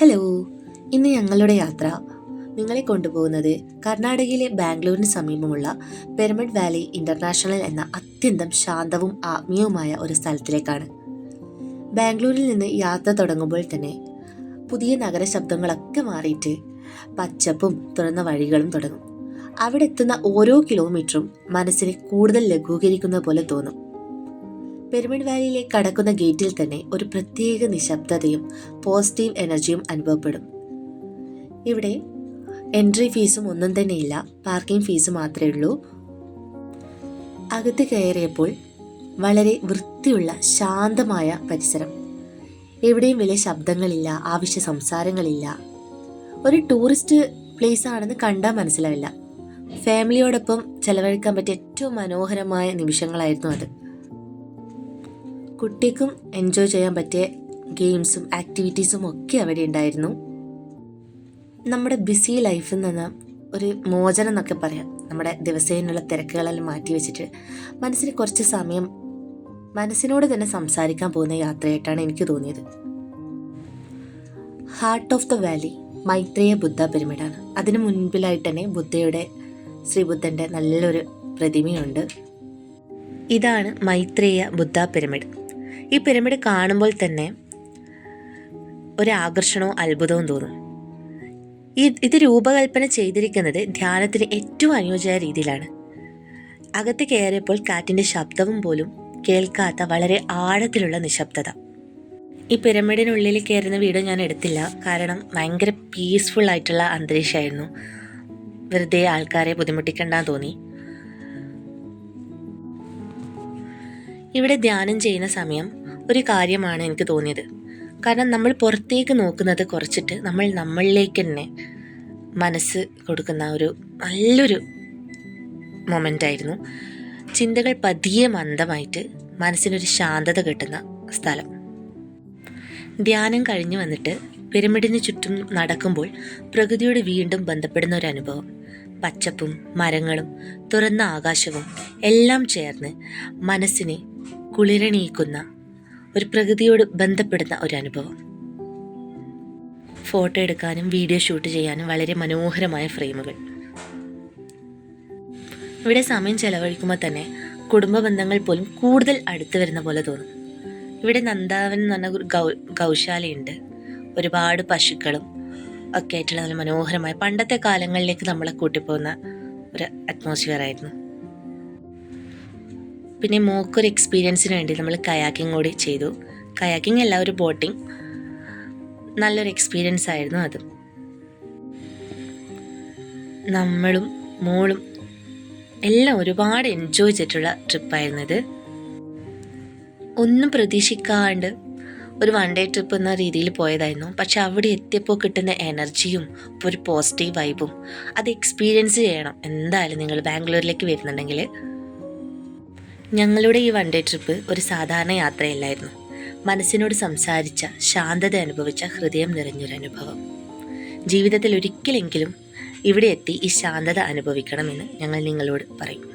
Hello ഇന്ന് ഞങ്ങളുടെ യാത്ര നിങ്ങളെ കൊണ്ടുപോകുന്നത് കർണാടകയിലെ ബാംഗ്ലൂരിന് സമീപമുള്ള പിരമിഡ് വാലി ഇന്റർനാഷണൽ എന്ന അത്യന്തം ശാന്തവും ആത്മീയവുമായ ഒരു സ്ഥലത്തിലേക്കാണ്. ബാംഗ്ലൂരിൽ നിന്ന് യാത്ര തുടങ്ങുമ്പോൾ തന്നെ പുതിയ നഗര ശബ്ദങ്ങളൊക്കെ മാറിയിട്ട് പച്ചപ്പും തുറന്ന വഴികളും തുടങ്ങും. അവിടെ എത്തുന്ന ഓരോ കിലോമീറ്ററും മനസ്സിനെ കൂടുതൽ ലഘൂകരിക്കുന്ന പോലെ തോന്നും. പിരമിഡ് വാലിയിലേക്ക് കടക്കുന്ന ഗേറ്റിൽ തന്നെ ഒരു പ്രത്യേക നിശബ്ദതയും പോസിറ്റീവ് എനർജിയും അനുഭവപ്പെടും. ഇവിടെ എൻട്രി ഫീസും ഒന്നും തന്നെയില്ല പാർക്കിംഗ് ഫീസ് മാത്രമേ ഉള്ളൂ. അകത്ത് കയറിയപ്പോൾ വളരെ വൃത്തിയുള്ള ശാന്തമായ പരിസരം. എവിടെയും വലിയ ശബ്ദങ്ങളില്ല ആവശ്യ സംസാരങ്ങളില്ല. ഒരു ടൂറിസ്റ്റ് പ്ലേസ് ആണെന്ന് കണ്ടാൽ മനസ്സിലാവില്ല. ഫാമിലിയോടൊപ്പം ചെലവഴിക്കാൻ പറ്റിയ ഏറ്റവും മനോഹരമായ നിമിഷങ്ങളായിരുന്നു അത്. കുട്ടിക്കും എൻജോയ് ചെയ്യാൻ പറ്റിയ ഗെയിംസും ആക്ടിവിറ്റീസും ഒക്കെ അവിടെ ഉണ്ടായിരുന്നു. നമ്മുടെ ബിസി ലൈഫിൽ നിന്ന് ഒരു മോചനം എന്നൊക്കെ പറയാം. നമ്മുടെ ദിവസേനുള്ള തിരക്കുകളെല്ലാം മാറ്റി വെച്ചിട്ട് മനസ്സിന് കുറച്ച് സമയം മനസ്സിനോട് തന്നെ സംസാരിക്കാൻ പോകുന്ന യാത്രയായിട്ടാണ് എനിക്ക് തോന്നിയത്. Heart of the valley Maitreya Buddha പിരമിഡാണ്. അതിന് മുൻപിലായിട്ട് തന്നെ ബുദ്ധയുടെ ശ്രീബുദ്ധന്റെ നല്ലൊരു പ്രതിമയുണ്ട്. ഇതാണ് മൈത്രേയ ബുദ്ധ പിരമിഡ്. ഈ പിരമിഡ് കാണുമ്പോൾ തന്നെ ഒരു ആകർഷണവും അത്ഭുതവും തോന്നും. ഇത് രൂപകൽപ്പന ചെയ്തിരിക്കുന്നത് ധ്യാനത്തിന് ഏറ്റവും അനുയോജ്യമായ രീതിയിലാണ്. അകത്ത് കയറിയപ്പോൾ കാറ്റിന്റെ ശബ്ദവും പോലും കേൾക്കാത്ത വളരെ ആഴത്തിലുള്ള നിശബ്ദത. ഈ പിരമിഡിനുള്ളിൽ കയറുന്ന വീഡിയോ ഞാൻ എടുത്തില്ല. കാരണം ഭയങ്കര പീസ്ഫുൾ ആയിട്ടുള്ള അന്തരീക്ഷമായിരുന്നു. വെറുതെ ആൾക്കാരെ ബുദ്ധിമുട്ടിക്കണ്ടെന്ന് തോന്നി. ഇവിടെ ധ്യാനം ചെയ്യുന്ന സമയം ഒരു കാര്യമാണ് എനിക്ക് തോന്നിയത്. കാരണം നമ്മൾ പുറത്തേക്ക് നോക്കുന്നത് കുറച്ചിട്ട് നമ്മൾ നമ്മളിലേക്ക് തന്നെ മനസ്സ് കൊടുക്കുന്ന ഒരു നല്ലൊരു മൊമെന്റ് ആയിരുന്നു. ചിന്തകൾ പതിയെ മന്ദമായിട്ട് മനസ്സിനൊരു ശാന്തത കിട്ടുന്ന സ്ഥലം. ധ്യാനം കഴിഞ്ഞു വന്നിട്ട് പിരമിഡിന് ചുറ്റും നടക്കുമ്പോൾ പ്രകൃതിയോട് വീണ്ടും ബന്ധപ്പെടുന്ന ഒരു അനുഭവം. പച്ചപ്പും മരങ്ങളും തുറന്ന ആകാശവും എല്ലാം ചേർന്ന് മനസ്സിനെ കുളിരണീക്കുന്ന ഒരു പ്രകൃതിയോട് ബന്ധപ്പെടുന്ന ഒരു അനുഭവം. ഫോട്ടോ എടുക്കാനും വീഡിയോ ഷൂട്ട് ചെയ്യാനും വളരെ മനോഹരമായ ഫ്രെയിമുകൾ. ഇവിടെ സമയം ചെലവഴിക്കുമ്പോൾ തന്നെ കുടുംബ ബന്ധങ്ങൾ പോലും കൂടുതൽ അടുത്ത് വരുന്ന പോലെ തോന്നും. ഇവിടെ നന്ദാവൻ എന്ന് പറഞ്ഞ ഒരു ഗൗ ഗൗശാലയുണ്ട്. ഒരുപാട് പശുക്കളും ഒക്കെ ആയിട്ടുള്ള നല്ല മനോഹരമായ പണ്ടത്തെ കാലങ്ങളിലേക്ക് നമ്മളെ കൂട്ടിപ്പോകുന്ന ഒരു അറ്റ്മോസ്ഫിയർ ആയിരുന്നു. പിന്നെ മോക്കൊരു എക്സ്പീരിയൻസിന് വേണ്ടി നമ്മൾ കയാക്കിംഗ് കൂടി ചെയ്തു. കയാക്കിംഗ് അല്ല ഒരു ബോട്ടിംഗ് നല്ലൊരു എക്സ്പീരിയൻസ് ആയിരുന്നു അത്. നമ്മളും മോളും എല്ലാം ഒരുപാട് എൻജോയ് ചെയ്തിട്ടുള്ള ട്രിപ്പായിരുന്നു ഇത്. ഒന്നും പ്രതീക്ഷിക്കാണ്ട് ഒരു വൺ ഡേ ട്രിപ്പ് എന്ന രീതിയിൽ പോയതായിരുന്നു. പക്ഷെ അവിടെ എത്തിയപ്പോൾ കിട്ടുന്ന എനർജിയും ഒരു പോസിറ്റീവ് വൈബും അത് എക്സ്പീരിയൻസ് ചെയ്യണം. എന്തായാലും നിങ്ങൾ ബാംഗ്ലൂരിലേക്ക് വരുന്നുണ്ടെങ്കിൽ ഞങ്ങളുടെ ഈ വൺ ഡേ ട്രിപ്പ് ഒരു സാധാരണ യാത്രയല്ലായിരുന്നു. മനസ്സിനോട് സംസാരിച്ച ശാന്തത അനുഭവിച്ച ഹൃദയം നിറഞ്ഞൊരു അനുഭവം ജീവിതത്തിൽ ഒരിക്കലെങ്കിലും ഇവിടെ എത്തി ഈ ശാന്തത അനുഭവിക്കണമെന്ന് ഞങ്ങൾ നിങ്ങളോട് പറയും.